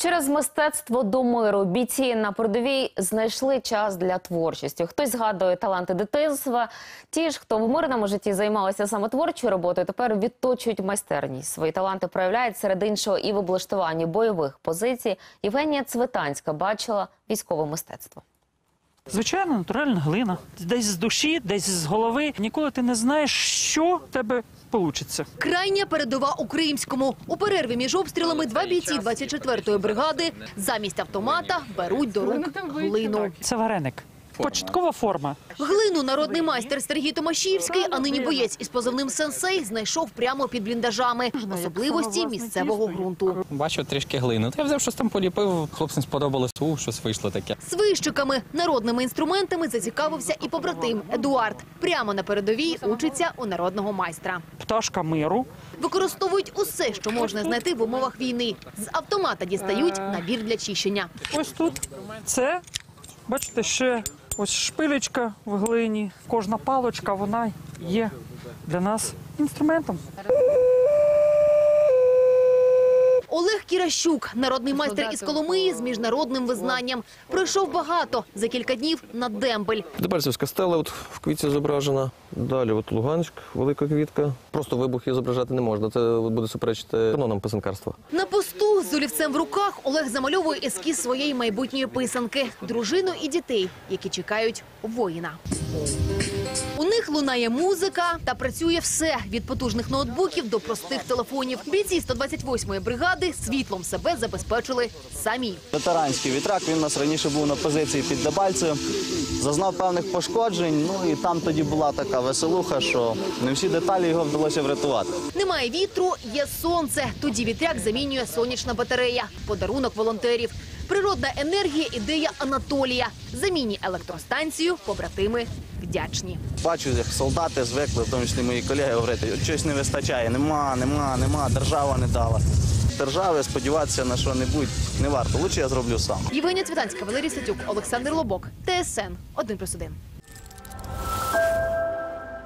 Через мистецтво до миру бійці на передовій знайшли час для творчості. Хтось згадує таланти дитинства. Ті ж, хто в мирному житті займалися саме творчою роботою, тепер відточують майстерність. Свої таланти проявляють серед іншого і в облаштуванні бойових позицій. Євгенія Цвитанська бачила військове мистецтво. Звичайно, натуральна глина. Десь з душі, десь з голови. Ніколи ти не знаєш, що тебе вийде. Крайня передова у Кримському. У перерві між обстрілами два бійці 24-ї бригади замість автомата беруть до рук глину. Це вареник. Початкова форма. Глину народний майстер Сергій Томашівський, а нині боєць із позивним «Сенсей» знайшов прямо під бліндажами. Особливості місцевого ґрунту. Бачив трішки глини. Я взяв щось там поліпив, хлопцям сподобалось, у, щось вийшло таке. Свищиками, народними інструментами зацікавився і побратим Едуард. Прямо на передовій учиться у народного майстра. Пташка миру. Використовують усе, що можна знайти в умовах війни. З автомата дістають набір для чищення. Ось тут це, бачите, ще ось шпилечка в глині. Кожна палочка, вона є для нас інструментом. Олег Кіращук, народний майстер із Коломиї з міжнародним визнанням. Пройшов багато за кілька днів на дембель. Дебальцевська стела от в квітці зображена. Далі от Луганськ, велика квітка. Просто вибухи зображати не можна. Це буде суперечити канонам писанкарства. На посту з олівцем в руках Олег замальовує ескіз своєї майбутньої писанки, дружину і дітей, які чекають воїна. У них лунає музика та працює все від потужних ноутбуків до простих телефонів. Бійці 128-ї бригади світлом себе забезпечили самі. Ветеранський вітрак, він у нас раніше був на позиції під Дебальцем, зазнав певних пошкоджень, ну і там тоді була така веселуха, що не всі деталі його вдалося врятувати. Немає вітру, є сонце. Тоді вітряк замінює сонячна батарея. Подарунок волонтерів. Природна енергія – ідея Анатолія. Заміні електростанцію побратими вдячні. Бачу, як солдати звикли, в тому числі мої колеги, говорити, «От щось не вистачає, нема, нема, нема, держава не дала. Держави сподіватися на що-небудь не варто. Лучше я зроблю сам. Євгенія Цвітанська, Валерій Сатюк, Олександр Лобок, ТСН 1+,1.